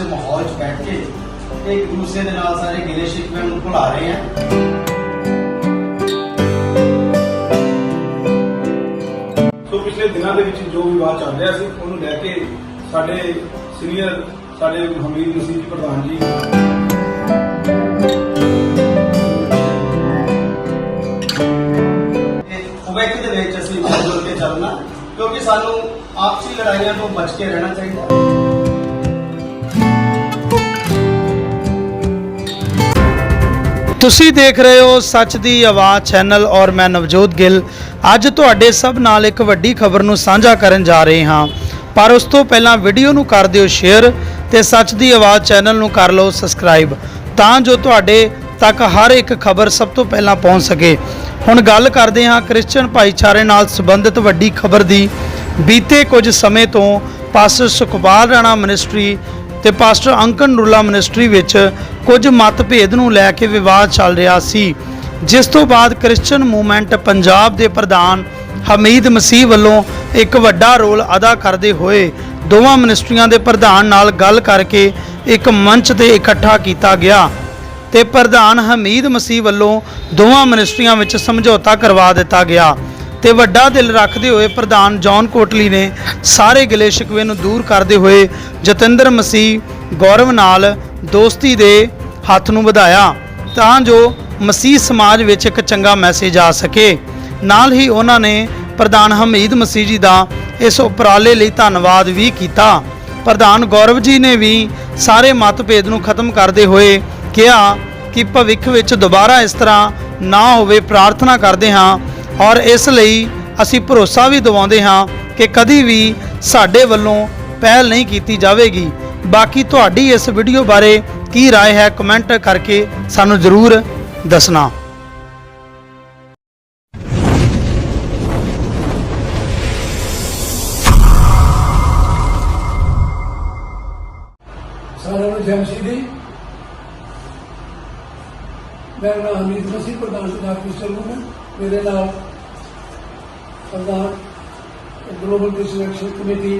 ਮਾਹੌਲ 'ਚ ਬੈਠ ਕੇ ਇੱਕ ਦੂਸਰੇ ਦੇ ਨਾਲ ਸਾਰੇ ਗਿਲੇ ਸ਼ਿਕਵੇ ਨੂੰ ਭੁਲਾ ਰਹੇ ਆ। ਸੋ ਪਿਛਲੇ ਦਿਨਾਂ ਦੇ ਵਿੱਚ ਜੋ ਵਿਵਾਦ ਚੱਲ ਰਿਹਾ ਸੀ ਉਹਨੂੰ ਲੈ ਕੇ ਸਾਡੇ ਸੀਨੀਅਰ ਸਾਡੇ ਹਮੀਦ ਜੀ ਪ੍ਰਧਾਨ ਜੀ। ਦੇ ਵਿੱਚ ਅਸੀਂ ਮਿਲ ਕੇ ਚੱਲਣਾ ਕਿਉਂਕਿ ਸਾਨੂੰ ਆਪਸੀ ਲੜਾਈਆਂ ਤੋਂ ਬਚ ਕੇ ਰਹਿਣਾ ਚਾਹੀਦਾ। ਤੁਸੀਂ ਦੇਖ ਰਹੇ ਹੋ ਸੱਚ ਦੀ ਆਵਾਜ਼ ਚੈਨਲ ਔਰ ਮੈਂ ਨਵਜੋਤ ਗਿੱਲ। ਅੱਜ ਤੁਹਾਡੇ ਸਭ ਨਾਲ ਇੱਕ ਵੱਡੀ ਖਬਰ ਨੂੰ ਸਾਂਝਾ ਕਰਨ ਜਾ ਰਹੇ ਹਾਂ। ਪਰ ਉਸ ਤੋਂ ਪਹਿਲਾਂ ਵੀਡੀਓ ਨੂੰ ਕਰ ਦਿਓ ਸ਼ੇਅਰ ਤੇ ਸੱਚ ਦੀ ਆਵਾਜ਼ ਚੈਨਲ ਨੂੰ ਕਰ ਲਓ ਸਬਸਕ੍ਰਾਈਬ। ਤਾਂ ਜੋ ਤੁਹਾਡੇ ਤੱਕ ਹਰ ਇੱਕ ਖਬਰ ਸਭ ਤੋਂ ਪਹਿਲਾਂ ਪਹੁੰਚ ਸਕੇ। ਹੁਣ ਗੱਲ ਕਰਦੇ ਹਾਂ ਕ੍ਰਿਸਚੀਅਨ ਭਾਈਚਾਰੇ ਨਾਲ ਸੰਬੰਧਿਤ ਵੱਡੀ ਖਬਰ ਦੀ। ਬੀਤੇ ਕੁਝ ਸਮੇਂ ਤੋਂ ਪਾਸਟਰ ਸੁਖਪਾਲ ਰਾਣਾ ਮਿਨਿਸਟਰੀ ਤੇ ਪਾਸਟਰ ਅੰਕਨ ਨੂਰਲਾ ਮਿਨਿਸਟਰੀ ਵਿੱਚ ਕੁਝ ਮਤਭੇਦ ਨੂੰ ਲੈ ਕੇ ਵਿਵਾਦ ਚੱਲ ਰਿਹਾ ਸੀ। ਜਿਸ ਤੋਂ ਬਾਅਦ ਕ੍ਰਿਸਚੀਅਨ ਮੂਵਮੈਂਟ ਪੰਜਾਬ ਦੇ ਪ੍ਰਧਾਨ ਹਮੀਦ ਮਸੀਹ ਵੱਲੋਂ ਇੱਕ ਵੱਡਾ ਰੋਲ ਅਦਾ ਕਰਦੇ ਹੋਏ ਦੋਵਾਂ ਮਿਨਿਸਟਰੀਆਂ ਦੇ ਪ੍ਰਧਾਨ ਨਾਲ ਗੱਲ ਕਰਕੇ ਇੱਕ ਮੰਚ ਤੇ ਇਕੱਠਾ ਕੀਤਾ ਗਿਆ ਤੇ ਪ੍ਰਧਾਨ ਹਮੀਦ ਮਸੀਹ ਵੱਲੋਂ ਦੋਵਾਂ ਮਿਨਿਸਟਰੀਆਂ ਵਿੱਚ ਸਮਝੌਤਾ ਕਰਵਾ ਦਿੱਤਾ ਗਿਆ। ਤੇ ਵੱਡਾ ਦਿਲ ਰੱਖਦੇ ਹੋਏ ਪ੍ਰਧਾਨ ਜੌਨ ਕੋਟਲੀ ਨੇ ਸਾਰੇ ਗਿਲੇ ਸ਼ਿਕਵੇ ਨੂੰ ਦੂਰ ਕਰਦੇ ਹੋਏ ਜਤਿੰਦਰ ਮਸੀਹ ਗੌਰਵ ਨਾਲ ਦੋਸਤੀ ਦੇ ਹੱਥ ਨੂੰ ਵਧਾਇਆ, ਤਾਂ ਜੋ ਮਸੀਹ ਸਮਾਜ ਵਿੱਚ ਇੱਕ ਚੰਗਾ ਮੈਸੇਜ ਆ ਸਕੇ। ਨਾਲ ਹੀ ਉਹਨਾਂ ਨੇ ਪ੍ਰਧਾਨ ਹਮੀਦ ਮਸੀਹ ਜੀ ਦਾ ਇਸ ਉਪਰਾਲੇ ਲਈ ਧੰਨਵਾਦ ਵੀ ਕੀਤਾ। ਪ੍ਰਧਾਨ ਗੌਰਵ ਜੀ ਨੇ ਵੀ ਸਾਰੇ ਮਤਭੇਦ ਨੂੰ ਖਤਮ ਕਰਦੇ ਹੋਏ ਕਿਹਾ ਕਿ ਭਵਿੱਖ ਵਿੱਚ ਦੁਬਾਰਾ ਇਸ ਤਰ੍ਹਾਂ ਨਾ ਹੋਵੇ, ਪ੍ਰਾਰਥਨਾ ਕਰਦੇ ਹਾਂ ਔਰ ਇਸ ਲਈ ਅਸੀਂ ਭਰੋਸਾ ਵੀ ਦਿਵਾਉਂਦੇ ਹਾਂ ਕਿ ਕਦੀ ਵੀ ਸਾਡੇ ਵੱਲੋਂ ਪਹਿਲ ਨਹੀਂ ਕੀਤੀ ਜਾਵੇਗੀ ਬਾਕੀ ਤੁਹਾਡੀ ਇਸ ਵੀਡੀਓ ਬਾਰੇ ਕੀ رائے ਹੈ ਕਮੈਂਟ ਕਰਕੇ ਸਾਨੂੰ ਜ਼ਰੂਰ ਦੱਸਣਾ ਸਾਰਿਆਂ ਨੂੰ ਜੈ ਮਸੀਹ ਦੀ ਮੇਰਾ ਨਾਮ ਹਮੀਦ ਮਸੀਹ ਪ੍ਰਧਾਨ ਪੰਜਾਬ ਕ੍ਰਿਸਚਨ ਨੂੰ ਮੇਰੇ ਨਾਲ Sardar global Christian action committee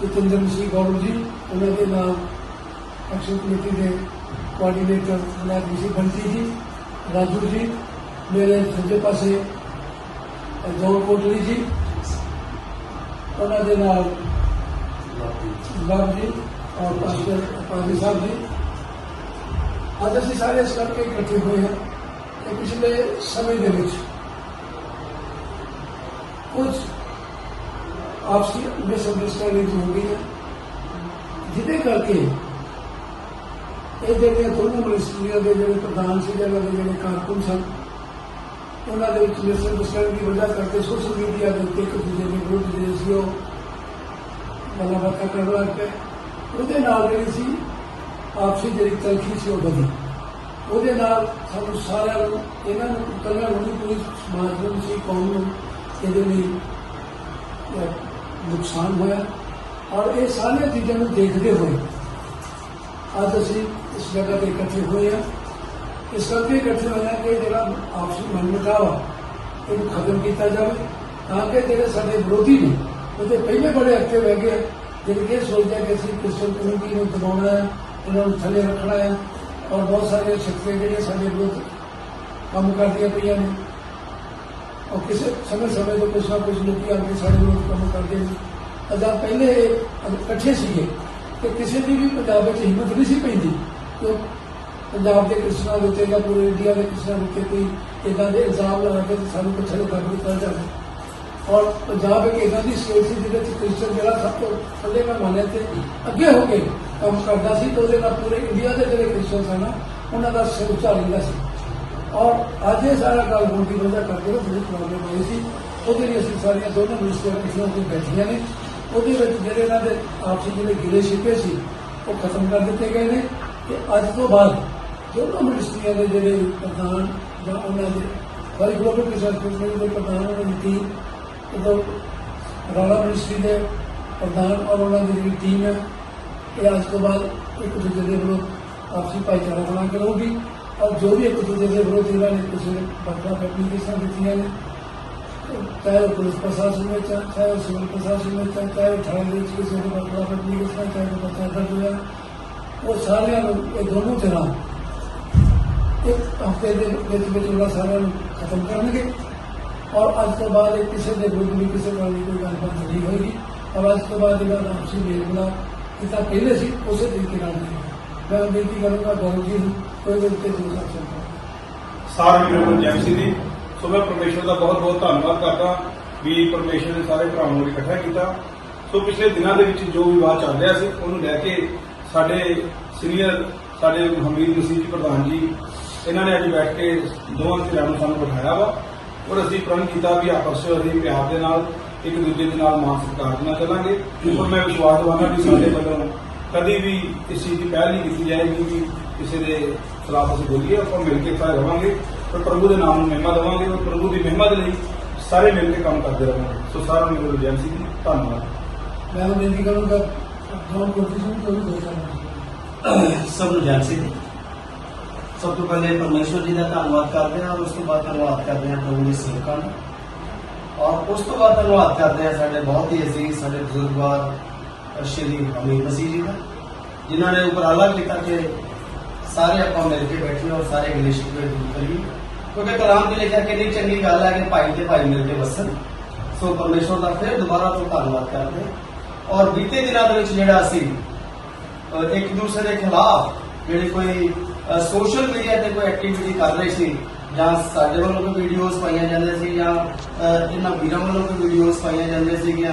Jatinder Masih Gaurav ji ਉਹਨਾਂ ਦੇ ਨਾਲ ਐਕਸ਼ਨ ਕਮੇਟੀ ਦੇ ਕੋਆਰਡੀਨੇਟਰ ਸਰਦਾਰ ਮਸੀਹ ਬੰਟੀ ਜੀ ਰਾਜੂ ਜੀ ਮੇਰੇ ਸੱਜੇ ਪਾਸੇ ਜੋਨ ਕੋਟਲੀ ਜੀ ਉਹਨਾਂ ਦੇ ਨਾਲ ਬਾਬ ਜੀ ਔਰ ਪਾਸਟਰ ਪਾਜੀ ਸਾਹਿਬ ਜੀ ਅੱਜ ਅਸੀਂ ਸਾਰੇ ਇਸ ਕਰਕੇ ਇਕੱਠੇ ਹੋਏ ਹਾਂ ਕਿ ਪਿਛਲੇ ਸਮੇਂ ਦੇ ਵਿੱਚ ਕੁਝ ਆਪਸੀ ਮਿਸਅੰਡਰਸਟੈਂਡਿੰਗ ਹੋ ਗਈ ਹੈ ਜਿਹਦੇ ਕਰਕੇ ਇਹ ਜਿਹੜੀਆਂ ਦੋਨੋਂ ਮਿਨਿਸਟਰੀਆਂ ਦੇ ਜਿਹੜੇ ਪ੍ਰਧਾਨ ਸੀ ਜਾਂ ਉਹਨਾਂ ਦੇ ਜਿਹੜੇ ਕਾਰਕੁਨ ਸਨ ਉਹਨਾਂ ਦੇ ਵਿੱਚ ਮਿਸਅੰਡਰਸਟੈਂਡਿੰਗ ਦੀ ਵਜ੍ਹਾ ਕਰਕੇ ਸੋਸ਼ਲ ਮੀਡੀਆ ਦੇ ਉੱਤੇ ਇੱਕ ਦੂਜੇ ਦੇ ਵਿਰੁੱਧ ਜਿਹੜੇ ਸੀ ਉਹ ਗੱਲਾਂ ਬਾਤਾਂ ਕਰਨ ਲੱਗ ਪਏ ਉਹਦੇ ਨਾਲ ਜਿਹੜੀ ਸੀ ਆਪਸੀ ਜਿਹੜੀ ਤਲਖੀ ਸੀ ਉਹ ਵਧੀ ਉਹਦੇ ਨਾਲ ਸਾਨੂੰ ਸਾਰਿਆਂ ਨੂੰ ਇਹਨਾਂ ਨੂੰ ਇਕੱਲਿਆਂ ਨੂੰ ਨਹੀਂ ਪੂਰੀ ਸਮਾਜ ਨੂੰ ਸੀ ਕੌਮ ਨੂੰ ਇਹਦੇ ਲਈ ਨੁਕਸਾਨ ਹੋਇਆ। ਔਰ ਇਹ ਸਾਰੀਆਂ ਚੀਜ਼ਾਂ ਨੂੰ ਦੇਖਦੇ ਹੋਏ ਅੱਜ ਅਸੀਂ ਇਸ ਜਗ੍ਹਾ ਤੇ ਇਕੱਠੇ ਹੋਏ ਹਾਂ। ਇਸ ਕਰਕੇ ਇਕੱਠੇ ਹੋਏ ਹਾਂ ਕਿ ਜਿਹੜਾ ਆਪਸੀ ਮਨਮੁਟਾਵ ਆ, ਇਹਨੂੰ ਖਤਮ ਕੀਤਾ ਜਾਵੇ ਤਾਂ ਕਿ ਜਿਹੜੇ ਸਾਡੇ ਵਿਰੋਧੀ ਨੇ ਉਹਦੇ ਪਹਿਲੇ ਬੜੇ ਐਕਟਿਵ ਹੈਗੇ ਆ, ਜਿਹੜੇ ਇਹ ਸੋਚਦੇ ਕਿ ਅਸੀਂ ਕ੍ਰਿਸਚਨ ਕਮਿਊਨਿਟੀ ਨੂੰ ਦਬਾਉਣਾ ਹੈ, ਇਹਨਾਂ ਨੂੰ ਥੱਲੇ ਰੱਖਣਾ ਹੈ। ਔਰ ਬਹੁਤ ਸਾਰੇ ਸ਼ਕਤੀਆਂ ਜਿਹੜੇ ਸਾਡੇ ਵਿਰੁੱਧ ਕੰਮ ਕਰਦੀਆਂ ਪਈਆਂ ਨੇ। ਔਰ ਕਿਸੇ ਸਮੇਂ ਸਮੇਂ ਤੋਂ ਕੁਛ ਨਾ ਕੁਛ ਲੋਕੀ ਆ ਕੇ ਸਾਡੇ ਵਿਰੁੱਧ ਕੰਮ ਕਰਦੇ ਨੇ ਅਜਾ ਪਹਿਲੇ ਇਹ ਇਕੱਠੇ ਸੀਗੇ ਕਿ ਕਿਸੇ ਦੀ ਵੀ ਪੰਜਾਬ ਵਿੱਚ ਹਿੰਮਤ ਨਹੀਂ ਸੀ ਪੈਂਦੀ ਕਿ ਉਹ ਪੰਜਾਬ ਦੇ ਕ੍ਰਿਸਚਨਾਂ ਦੇ ਉੱਤੇ ਜਾਂ ਪੂਰੇ ਇੰਡੀਆ ਦੇ ਕ੍ਰਿਸਚਨਾਂ ਦੇ ਉੱਤੇ ਕੋਈ ਇਦਾਂ ਦੇ ਇਲਜ਼ਾਮ ਲਾ ਕੇ ਤੇ ਸਾਨੂੰ ਪਿੱਛੇ ਨੂੰ ਕਰ ਦਿੱਤਾ ਜਾਵੇ ਔਰ ਪੰਜਾਬ ਇੱਕ ਇਦਾਂ ਦੀ ਸਟੇਟ ਸੀ ਜਿਹਦੇ ਵਿੱਚ ਕ੍ਰਿਸਚਨ ਜਿਹੜਾ ਸਭ ਤੋਂ ਥੱਲੇ ਮੈਂ ਮੰਨਿਆ ਤੇ ਅੱਗੇ ਹੋ ਕੇ ਕੰਮ ਕਰਦਾ ਸੀ ਤੇ ਉਹਦੇ ਨਾਲ ਪੂਰੇ ਇੰਡੀਆ ਔਰ ਅੱਜ ਇਹ ਸਾਰਾ ਗੱਲ ਹੋਣ ਦੀ ਵਜ੍ਹਾ ਕਰਕੇ ਉਹ ਬੜੀ ਪ੍ਰੋਬਲਮ ਆਈ ਸੀ, ਉਹਦੇ ਲਈ ਅਸੀਂ ਸਾਰੀਆਂ ਦੋਨੋਂ ਮਿਨਿਸਟਰੀਆਂ ਇਕੱਠੀਆਂ ਹੋ ਬੈਠੀਆਂ ਨੇ। ਉਹਦੇ ਵਿੱਚ ਜਿਹੜੇ ਇਹਨਾਂ ਦੇ ਆਪਸੀ ਜਿਹੜੇ ਗਿਲੇ ਸ਼ਿਕਵੇ ਸੀ, ਉਹ ਖਤਮ ਕਰ ਦਿੱਤੇ ਗਏ ਨੇ। ਕਿ ਅੱਜ ਤੋਂ ਬਾਅਦ ਦੋਨੋਂ ਮਿਨਿਸਟਰੀਆਂ ਦੇ ਜਿਹੜੇ ਪ੍ਰਧਾਨ ਜਾਂ ਉਹਨਾਂ ਦੇ ਵਾਰੀ ਗਲੋਬਲ ਰਿਸਰਚ ਕਮੇਟੀ ਦੇ ਪ੍ਰਧਾਨ ਉਹਨਾਂ ਦੀ ਟੀਮ ਉਦੋਂ ਰਾਣਾ ਮਿਨਿਸਟਰੀ ਦੇ ਪ੍ਰਧਾਨ ਔਰ ਉਹਨਾਂ ਦੀ ਜਿਹੜੀ ਟੀਮ ਹੈ, ਇਹ ਅੱਜ ਤੋਂ ਬਾਅਦ ਇੱਕ ਦੂਜੇ ਦੇ ਵਿਰੁੱਧ ਆਪਸੀ ਭਾਈਚਾਰਾ ਬਣਾ ਕੇ ਰਹੂਗੀ। ਔਰ ਜੋ ਵੀ ਇੱਕ ਦੂਜੇ ਦੇ ਵਿਰੁੱਧ ਇਹਨਾਂ ਨੇ ਕਿਸੇ ਬਾਤਾਂ ਐਪਲੀਕੇਸ਼ਨ ਦਿੱਤੀਆਂ ਨੇ ਚਾਹੇ ਉਹ ਪੁਲਿਸ ਪ੍ਰਸ਼ਾਸਨ ਵਿੱਚ ਆ, ਚਾਹੇ ਉਹ ਸਿਵਲ ਪ੍ਰਸ਼ਾਸਨ ਵਿੱਚ ਆ, ਚਾਹੇ ਉਹ ਥਾਣੇ ਵਿੱਚ ਕਿਸੇ ਦੇ ਨਾਲ ਪ੍ਰਾਪਤ ਨਹੀਂ ਕੀਤਾ ਚਾਹੇ ਉਹ ਬੱਚਾ ਦਰਜ ਹੋਇਆ ਉਹ ਸਾਰਿਆਂ ਨੂੰ ਇਹ ਦੋਨੋਂ ਤਰ੍ਹਾਂ ਇੱਕ ਹਫ਼ਤੇ ਦੇ ਵਿੱਚ ਵਿੱਚ ਉਹਨਾਂ ਸਾਰਿਆਂ ਨੂੰ ਖਤਮ ਕਰਨਗੇ ਔਰ ਅੱਜ ਤੋਂ ਬਾਅਦ ਇਹ ਕਿਸੇ ਦੇ ਵਿਰੁੱਧ ਵੀ ਕਿਸੇ ਨਾਲ ਵੀ ਕੋਈ ਗੱਲਬਾਤ ਨਹੀਂ ਹੋਏਗੀ ਔਰ ਅੱਜ ਤੋਂ ਬਾਅਦ ਜਿਹੜਾ ਆਪਸੀ ਮੇਲ ਮਿਲਾਪ ਜਿੱਦਾਂ ਪਹਿਲੇ ਸੀ ਉਸੇ ਤਰੀਕੇ ਨਾਲ ਨਹੀਂ ਮੈਂ ਬੇਨਤੀ ਕਰੂੰਗਾ ਗੌਰਵ ਜੀ ਨੂੰ ਕੋਈ ਵੀ ਉੱਤੇ ਦੂਸਰਾ ਚੱਲਦਾ ਸਾਰੇ ਵੀਰਾਂ ਨੂੰ ਜੈਮਸੀ ਦੀ ਸੋ ਮੈਂ ਪਰਮੇਸ਼ਵਰ ਦਾ ਬਹੁਤ ਬਹੁਤ ਧੰਨਵਾਦ ਕਰਦਾ ਵੀ ਪਰਮੇਸ਼ਵਰ ਨੇ ਸਾਰੇ ਭਰਾਵਾਂ ਨੂੰ ਇਕੱਠਾ ਕੀਤਾ। ਸੋ ਪਿਛਲੇ ਦਿਨਾਂ ਦੇ ਵਿੱਚ ਜੋ ਵਿਵਾਦ ਚੱਲ ਰਿਹਾ ਸੀ ਉਹਨੂੰ ਲੈ ਕੇ ਸਾਡੇ ਸੀਨੀਅਰ ਸਾਡੇ ਹਮੀਦ ਮਸੀਹ ਜੀ ਪ੍ਰਧਾਨ ਜੀ ਇਹਨਾਂ ਨੇ ਅੱਜ ਬੈਠ ਕੇ ਦੋਵਾਂ ਧਿਰਾਂ ਨੂੰ ਸਾਨੂੰ ਬਿਠਾਇਆ ਵਾ ਔਰ ਅਸੀਂ ਪ੍ਰਣ ਕੀਤਾ ਵੀ ਆਪਸ ਵਿੱਚ ਅਸੀਂ ਪਿਆਰ ਦੇ ਨਾਲ ਇੱਕ ਦੂਜੇ ਦੇ ਨਾਲ ਮਾਨ ਸਤਿਕਾਰ ਦੇ ਨਾਲ ਚੱਲਾਂਗੇ। ਔਰ ਮੈਂ ਵਿਸ਼ਵਾਸ ਦਵਾਂਗਾ ਕਿ ਸਾਡੇ ਵੱਲੋਂ ਕਦੀ ਵੀ ਇਸ ਚੀਜ਼ ਦੀ ਪਹਿਲ ਨਹੀਂ ਕੀਤੀ ਜਾਏਗੀ ਕਿ ਕਿਸੇ ਦੇ ਖਿਲਾਫ ਅਸੀਂ ਬੋਲੀਏ ਆਪਾਂ ਮਿਲ ਕੇ ਖੜੇ ਰਵਾਂਗੇ ਪਰ ਪ੍ਰਭੂ ਦੇ ਨਾਮ ਨੂੰ ਮਹਿਮਾ ਦੇਵਾਂਗੇ ਔਰ ਪ੍ਰਭੂ ਦੀ ਮਹਿਮਾ ਦੇ ਲਈ ਸਾਰੇ ਮਿਲ ਕੇ ਕੰਮ ਕਰਦੇ ਰਵਾਂਗੇ। ਸੋ ਸਾਰਿਆਂ ਨੂੰ ਮੇਰੇ ਜੈਨ ਸਿੰਘ ਜੀ ਧੰਨਵਾਦ। ਮੈਂ ਬੇਨਤੀ ਕਰੂੰਗਾ ਜੋਨ ਤੋਂ ਵੀ ਦੋ ਚਾਰ ਸਭ ਨੂੰ ਜੈ ਸਿੰਘ। ਸਭ ਤੋਂ ਪਹਿਲੇ ਪਰਮੇਸ਼ਵਰ ਜੀ ਦਾ ਧੰਨਵਾਦ ਕਰਦੇ ਹਾਂ ਔਰ ਉਸ ਤੋਂ ਬਾਅਦ ਧੰਨਵਾਦ ਕਰਦੇ ਹਾਂ ਪ੍ਰਭੂ ਦੇ ਸੇਵਕਾਂ ਨੂੰ। ਔਰ ਉਸ ਤੋਂ ਬਾਅਦ ਧੰਨਵਾਦ ਕਰਦੇ ਹਾਂ ਸਾਡੇ ਬਹੁਤ ਹੀ ਅਜ਼ੀਜ਼ ਸਾਡੇ ਬਜ਼ੁਰਗਵਾਰ ਸ਼੍ਰੀ ਅਮੀਰ ਮਸੀਹ ਜੀ ਦਾ ਜਿਨ੍ਹਾਂ ਨੇ ਉਪਰਾਲਾ ਕੀਤਾ ਕਿ ਸਾਰੇ ਆਪਾਂ ਮਿਲ ਕੇ ਬੈਠੇ ਔਰ ਸਾਰੇ ਗਿਲੇ ਸ਼ਿਕਵੇ ਦੂਰ ਕਰੀਏ। ਕਿਉਂਕਿ ਕਲਾਮ ਦੇ ਲਿਖਿਆ ਕਿੰਨੀ ਚੰਗੀ ਗੱਲ ਹੈ ਕਿ ਭਾਈ ਤੇ ਭਾਈ ਮਿਲ ਕੇ ਵਸਣ। ਸੋ ਪਰਮੇਸ਼ਵਰ ਦਾ ਫਿਰ ਦੁਬਾਰਾ ਤੋਂ ਧੰਨਵਾਦ ਕਰਦੇ ਔਰ ਬੀਤੇ ਦਿਨਾਂ ਦੇ ਵਿੱਚ ਜਿਹੜਾ ਅਸੀਂ ਇੱਕ ਦੂਸਰੇ ਦੇ ਖਿਲਾਫ ਜਿਹੜੇ ਕੋਈ ਸੋਸ਼ਲ ਮੀਡੀਆ ਤੇ ਕੋਈ ਐਕਟੀਵਿਟੀ ਕਰ ਰਹੇ ਸੀ ਜਾਂ ਸਾਡੇ ਵੱਲੋਂ ਕੋਈ ਵੀਡੀਓਜ਼ ਪਾਈਆਂ ਜਾਂਦੇ ਸੀ ਜਾਂ ਅਹ, ਇਹਨਾਂ ਵੀਰਾਂ ਵੱਲੋਂ ਕੋਈ ਵੀਡੀਓਜ਼ ਪਾਈਆਂ ਜਾਂਦੇ ਸੀਗੀਆਂ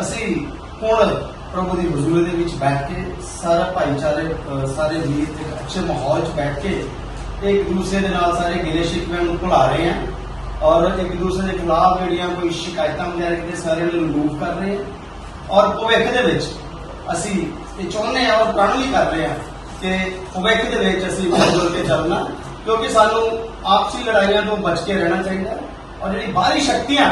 ਅਸੀਂ ਹੁਣ ਪ੍ਰਭੂ ਦੀ ਹਜ਼ੂਰੀ ਦੇ ਵਿੱਚ ਬੈਠ ਕੇ ਸਾਰਾ ਭਾਈਚਾਰੇ ਸਾਰੇ ਵੀਰ ਇੱਕ ਅੱਛੇ ਮਾਹੌਲ 'ਚ ਬੈਠ ਕੇ ਇੱਕ ਦੂਸਰੇ ਦੇ ਨਾਲ ਸਾਰੇ ਗਿਲੇ ਸ਼ਿਕਵੇ ਨੂੰ ਭੁਲਾ ਰਹੇ ਹਾਂ ਔਰ ਇੱਕ ਦੂਸਰੇ ਦੇ ਖਿਲਾਫ ਜਿਹੜੀਆਂ ਕੋਈ ਸ਼ਿਕਾਇਤਾਂ ਵਗੈਰਾ ਕਿਤੇ ਸਾਰੇ ਨੂੰ ਰਿਮੂਵ ਕਰ ਰਹੇ ਹਾਂ ਔਰ ਭਵਿੱਖ ਦੇ ਵਿੱਚ ਅਸੀਂ ਇਹ ਚਾਹੁੰਦੇ ਹਾਂ ਔਰ ਪ੍ਰਣ ਵੀ ਕਰ ਰਹੇ ਹਾਂ ਕਿ ਭਵਿੱਖ ਦੇ ਵਿੱਚ ਅਸੀਂ ਮਿਲ ਜੁਲ ਕੇ ਚੱਲਣਾ, ਕਿਉਂਕਿ ਸਾਨੂੰ ਆਪਸੀ ਲੜਾਈਆਂ ਤੋਂ ਬਚ ਕੇ ਰਹਿਣਾ ਚਾਹੀਦਾ ਔਰ ਜਿਹੜੀ ਬਾਹਰੀ ਸ਼ਕਤੀਆਂ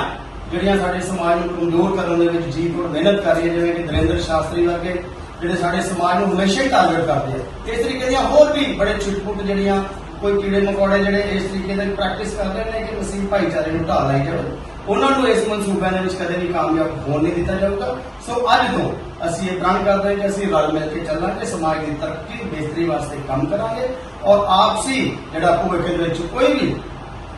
ਜਿਹੜੀਆਂ ਸਾਡੇ ਸਮਾਜ ਨੂੰ ਕਮਜ਼ੋਰ ਕਰਨ ਦੇ ਵਿੱਚ ਜੀ ਤੋੜ ਮਿਹਨਤ ਕਰ ਰਹੀਆਂ ਜਿਵੇਂ ਕਿ ਦਰਿੰਦਰ ਸ਼ਾਸਤਰੀ ਵਰਗੇ ਜਿਹੜੇ ਸਾਡੇ ਸਮਾਜ ਨੂੰ ਹਮੇਸ਼ਾ ਹੀ ਟਾਰਗੇਟ ਕਰਦੇ ਆ। ਇਸ ਤਰੀਕੇ ਦੀਆਂ ਹੋਰ ਵੀ ਬੜੇ ਛੁੱਟ ਜਿਹੜੀਆਂ ਕੋਈ ਕੀੜੇ ਮਕੌੜੇ ਜਿਹੜੇ ਇਸ ਤਰੀਕੇ ਦੀ ਪ੍ਰੈਕਟਿਸ ਕਰਦੇ ਨੇ ਕਿ ਅਸੀਂ ਭਾਈਚਾਰੇ ਨੂੰ ਢਾਹ ਲਾਈ ਜਾਵੇ ਉਹਨਾਂ ਨੂੰ ਇਸ ਮਨਸੂਬਿਆਂ ਦੇ ਵਿੱਚ ਕਦੇ ਵੀ ਕਾਮਯਾਬ ਹੋਣ ਨਹੀਂ ਦਿੱਤਾ ਜਾਊਗਾ। ਸੋ ਅੱਜ ਤੋਂ ਅਸੀਂ ਇਹ ਪ੍ਰਣ ਕਰਦੇ ਹਾਂ ਕਿ ਅਸੀਂ ਰਲ ਮਿਲ ਕੇ ਚੱਲਾਂਗੇ, ਸਮਾਜ ਦੀ ਤਰੱਕੀ, ਬਿਹਤਰੀ ਵਾਸਤੇ ਕੰਮ ਕਰਾਂਗੇ ਔਰ ਆਪਸੀ ਜਿਹੜਾ ਭਵਿੱਖ ਦੇ ਵਿੱਚ ਕੋਈ ਵੀ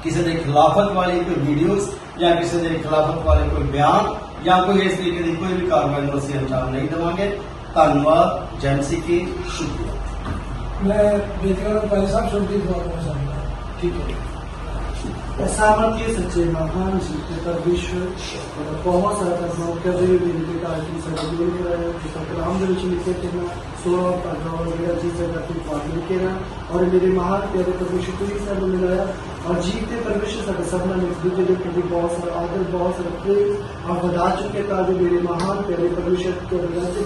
ਕਿਸੇ ਦੇ ਖਿਲਾਫਤ ਵਾਲੀ ਕੋਈ ਵੀਡੀਓਜ਼ ਜਾਂ ਕਿਸੇ ਦੇ ਖਿਲਾਫਤ ਵਾਲੇ ਕੋਈ ਬਿਆਨ ਜਾਂ ਕੋਈ ਇਸ ਤਰੀਕੇ ਦੀ ਕੋਈ ਵੀ ਕਾਰਵਾਈ ਨੂੰ ਅਸੀਂ ਅੰਜਾਮ ਨਹੀਂ ਦੇਵਾਂਗੇ। ਧੰਨਵਾਦ, ਜੈ ਮਸੀਹ ਕੀ ਸ਼ੁਕਰੀਆ। ਮੈਂ ਬੇਨਤੀ ਕਰੂੰਗਾ ਭਾਈ ਸਾਹਿਬ ਛੋਟੀ ਦੁਆ ਕਰਨਾ ਚਾਹੁੰਦਾ ਠੀਕ ਹੈ। سامر سچے مہان جی کے پرویش بہت سارا کرنا کبھی بھی ان کے کارٹی سے دور کرے پروگرام دے وچ لکھے تھے نا سورا پروگرام وغیرہ جی سے کافی فاضل کے نا اور میرے مہان پیارے پرویش پوری سے ملایا اور جی کے پرویش سے سب نے ایک دوسرے کے لیے بہت سارا آدر بہت سارا پریز، اور بتا چکے تھا، جو میرے مہان پیارے پرویش کے وجہ سے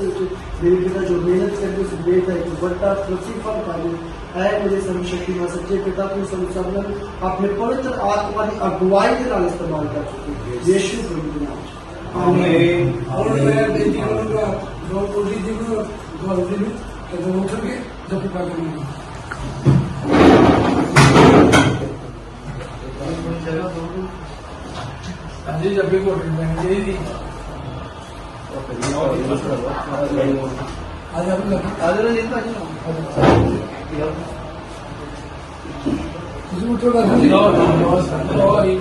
میرے پتا جو محنت کرتے اس بیٹا ایک بڑا لطیفہ پائے اے میرے سمیشکی میں سچے پتا تو صلی اللہ علیہ وسلم اپنے پوتر آتما کی اگوائی کے نال استعمال کر چکے یشو کریم نام۔ آمین۔ اور میں بیٹی ہوں گا جو پوری دن گھر دن کہ وہ اٹھ کے جب پتا کروں گا جی جب بھی کوئی میں یہی تھی آج آپ آج نہیں تھا ਤੁਸੀਂ ਉੱਠੋ ਕਰ ਜੀ।